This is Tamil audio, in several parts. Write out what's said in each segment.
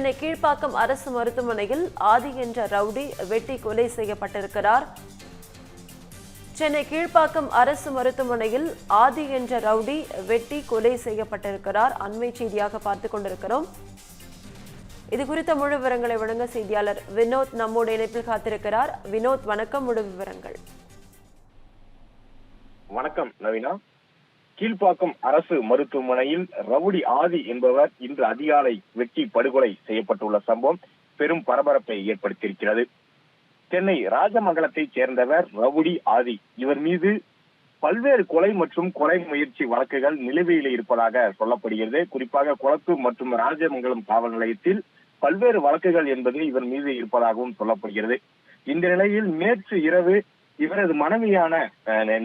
சென்னை கீழ்ப்பாக்கம் அரசு மருத்துவமனையில் ஆதி என்ற ரவுடி வெட்டி கொலை செய்யப்பட்டிருக்கிறார். சென்னை கீழ்ப்பாக்கம் அரசு மருத்துவமனையில் ஆதி என்ற ரவுடி வெட்டி கொலை செய்யப்பட்டிருக்கிறார். அண்மை செய்தியாக பார்த்துக் கொண்டிருக்கிறோம். இது குறித்த முழு விவரங்களை வழங்க செய்தியாளர் வினோத் நம்மோடு இணைப்பில் காத்திருக்கிறார். வினோத் வணக்கம். முழு விவரங்கள். வணக்கம் நவீனா. கீழ்ப்பாக்கம் அரசு மருத்துவமனையில் ரவுடி ஆதி என்பவர் இன்று அதிகாலை வெட்டி படுகொலை செய்யப்பட்டுள்ள சம்பவம் பெரும் பரபரப்பை ஏற்படுத்தியிருக்கிறது. சென்னை ராஜமங்கலத்தைச் சேர்ந்தவர் ரவுடி ஆதி. இவர் மீது பல்வேறு கொலை மற்றும் கொலை முயற்சி வழக்குகள் நிலுவையில் இருப்பதாக சொல்லப்படுகிறது. குறிப்பாக குளத்து மற்றும் ராஜமங்கலம் காவல் நிலையத்தில் பல்வேறு வழக்குகள் என்பது இவர் மீது இருப்பதாகவும் சொல்லப்படுகிறது. இந்த நிலையில் நேற்று இரவு இவரது மனைவியான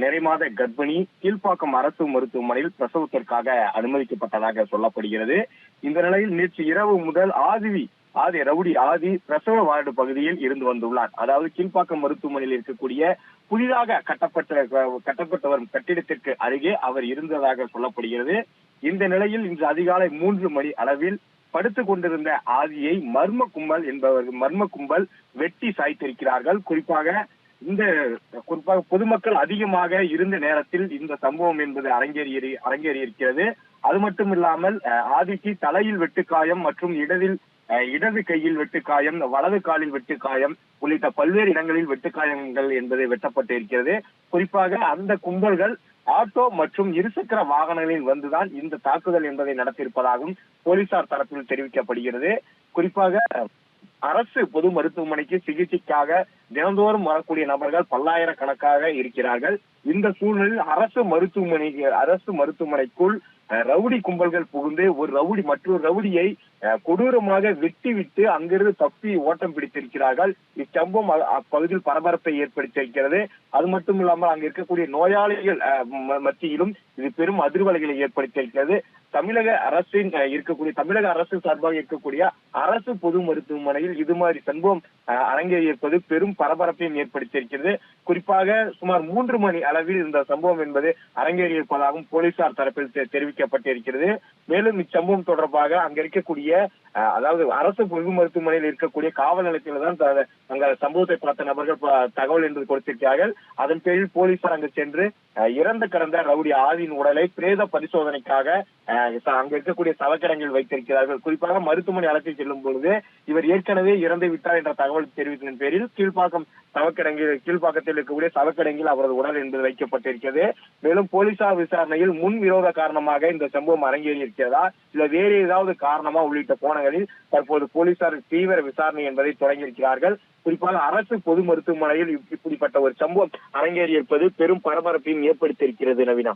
நிறைமாத கர்ப்பிணி கீழ்ப்பாக்கம் அரசு மருத்துவமனையில் பிரசவத்திற்காக அனுமதிக்கப்பட்டதாக சொல்லப்படுகிறது. இந்த நிலையில் நேற்று இரவு முதல் ஆதிவி ஆதி ரவுடி ஆதி பிரசவ வார்டு பகுதியில் இருந்து வந்துள்ளார். அதாவது கீழ்ப்பாக்கம் மருத்துவமனையில் இருக்கக்கூடிய புதிதாக கட்டப்பட்ட கட்டப்பட்டு வரும் கட்டிடத்திற்கு அருகே அவர் இருந்ததாக சொல்லப்படுகிறது. இந்த நிலையில் இன்று அதிகாலை மூன்று மணி அளவில் படுத்துக் கொண்டிருந்த ஆதியை மர்ம கும்பல் என்பவர் மர்ம கும்பல் வெட்டி சாய்த்திருக்கிறார்கள். குறிப்பாக இந்த குறிப்பாக பொதுமக்கள் அதிகமாக இருந்த நேரத்தில் இந்த சம்பவம் என்பது அரங்கேறி அரங்கேறி அது மட்டும் இல்லாமல் ஆதிக்கு தலையில் வெட்டுக்காயம் மற்றும் இடதில் இடது கையில் வெட்டுக்காயம் வலது காலில் வெட்டுக்காயம் உள்ளிட்ட பல்வேறு இடங்களில் வெட்டுக்காயங்கள் என்பது வெட்டப்பட்டு இருக்கிறது குறிப்பாக அந்த கும்பல்கள் ஆட்டோ மற்றும் இருசக்கர வாகனங்களில் வந்துதான் இந்த தாக்குதல் என்பதை நடத்தியிருப்பதாகவும் போலீசார் தரப்பில் தெரிவிக்கப்படுகிறது. குறிப்பாக அரசு பொது மருத்துவமனைக்கு சிகிச்சைக்காக தினந்தோறும் வரக்கூடிய நபர்கள் பல்லாயிரக்கணக்காக இருக்கிறார்கள். இந்த சூழ்நிலையில் அரசு மருத்துவமனை அரசு மருத்துவமனைக்குள் ரவுடி கும்பல்கள் புகுந்து ஒரு ரவுடி மற்றொரு ரவுடியை கொடூரமாக வெட்டி விட்டு அங்கிருந்து தப்பி ஓட்டம் பிடித்திருக்கிறார்கள். இச்சம்பவம் அ- அப்பகுதியில் பரபரப்பை ஏற்படுத்தியிருக்கிறது. அது மட்டும் இல்லாமல் அங்க இருக்கக்கூடிய நோயாளிகள் மத்தியிலும் இது பெரும் அதிர்வலைகளை ஏற்படுத்தியிருக்கிறது. தமிழக அரசின் இருக்கக்கூடிய தமிழக அரசு சார்பாக இருக்கக்கூடிய அரசு பொது மருத்துவமனையில் இது மாதிரி சம்பவம் அரங்கேறியிருப்பது பெரும் பரபரப்பையும் ஏற்படுத்தியிருக்கிறது. குறிப்பாக சுமார் மூன்று மணி அளவில் இந்த சம்பவம் என்பது அரங்கேறியிருப்பதாகவும் போலீசார் தரப்பில் தெரிவிக்கப்பட்டிருக்கிறது. மேலும் இச்சம்பவம் தொடர்பாக அங்க இருக்கக்கூடிய அதாவது அரசு பொது மருத்துவமனையில் இருக்கக்கூடிய காவல் நிலையத்தில் தான் அங்க சம்பவத்தை பார்த்த நபர்கள் தகவல் என்று கொடுத்திருக்கிறார்கள். அதன் பேரில் போலீசார் அங்கு சென்று இறந்து கிடந்த ரவுடி ஆதியின் உடலை பிரேத பரிசோதனைக்காக அங்க இருக்கக்கூடிய சவக்கிடங்கள் வைத்திருக்கிறார்கள். குறிப்பாக மருத்துவமனை அழைத்து செல்லும் பொழுது இவர் ஏற்கனவே இறந்து விட்டார் என்ற தகவல் தெரிவித்ததன் பேரில் கீழ்ப்பாக்கம் சவக்கிடங்கில் கீழ்ப்பாக்கத்தில் இருக்கக்கூடிய சவக்கிடங்கில் அவரது உடல் என்பது வைக்கப்பட்டிருக்கிறது. மேலும் போலீசார் விசாரணையில் முன் விரோத காரணமாக இந்த சம்பவம் அரங்கேறி இருக்கிறதா இல்ல வேறு ஏதாவது காரணமா உள்ளிட்ட கோணங்களில் தற்போது போலீசார் தீவிர விசாரணை என்பதை தொடங்கியிருக்கிறார்கள். குறிப்பாக அரசு பொது மருத்துவமனையில் இப்படிப்பட்ட ஒரு சம்பவம் அரங்கேறி இருப்பது பெரும் பரபரப்பையும் ஏற்படுத்தியிருக்கிறது நவீனா.